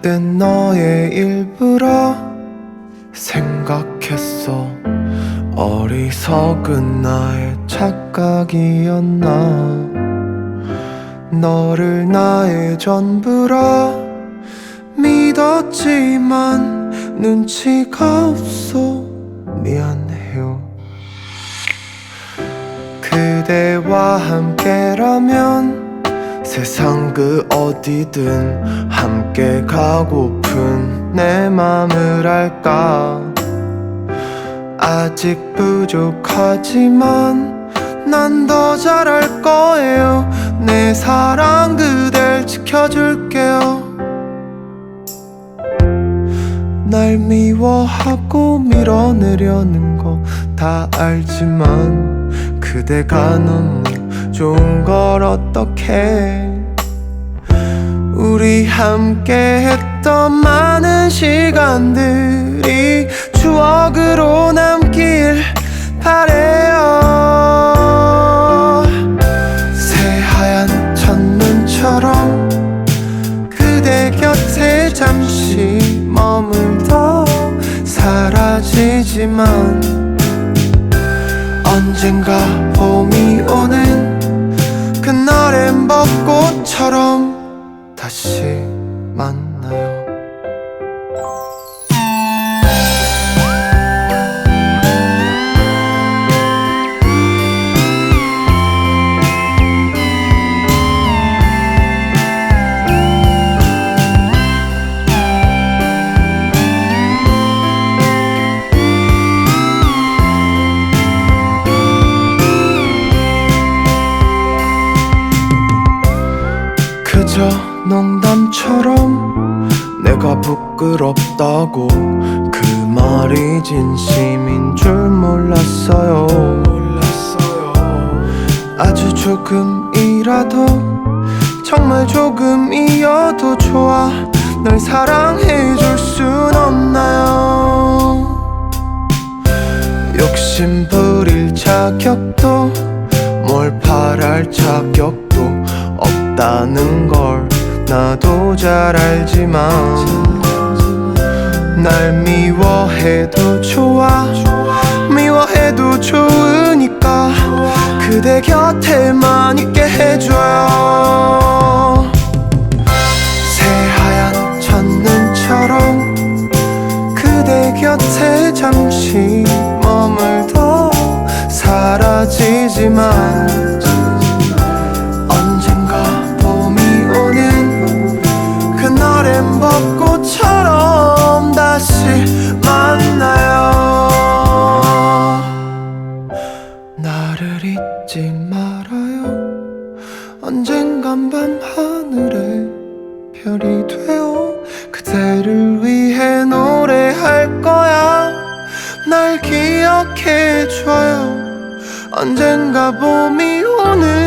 그땐 너의 일부러 생각했어. 어리석은 나의 착각이었나. 너를 나의 전부라 믿었지만 눈치가 없어. 미안해요. 그대와 함께라면 세상 그 어디든 함께 가고픈 내 맘을 알까? 아직 부족하지만 난 더 잘할 거예요. 내 사랑 그댈 지켜줄게요. 날 미워하고 밀어내려는 거 다 알지만 그대가 너무 좋은 걸 어떡해 우리 함께 했던 많은 시간들이 추억으로 남길 바래요. 새하얀 첫눈처럼 그대 곁에 잠시 머물다 사라지지만 언젠가 봄이 오는 벚꽃처럼 다시 만 그저 농담처럼 내가 부끄럽다고 그 말이 진심인 줄 몰랐어요. 아주 조금이라도 정말 조금이어도 좋아. 널 사랑해줄 순 없나요? 욕심 부릴 자격도 뭘 바랄 자격 도 없다는 걸 나도 잘 알지만 날 미워해도 좋아 미워해도 좋으니까 그대 곁에만 있게 해줘요. 새하얀 첫눈처럼 그대 곁에 잠시 머물다 사라지지만 나를 잊지 말아요. 언젠간 밤 하늘에 별이 되어 그대를 위해 노래할 거야. 날 기억해줘요. 언젠가 봄이 오는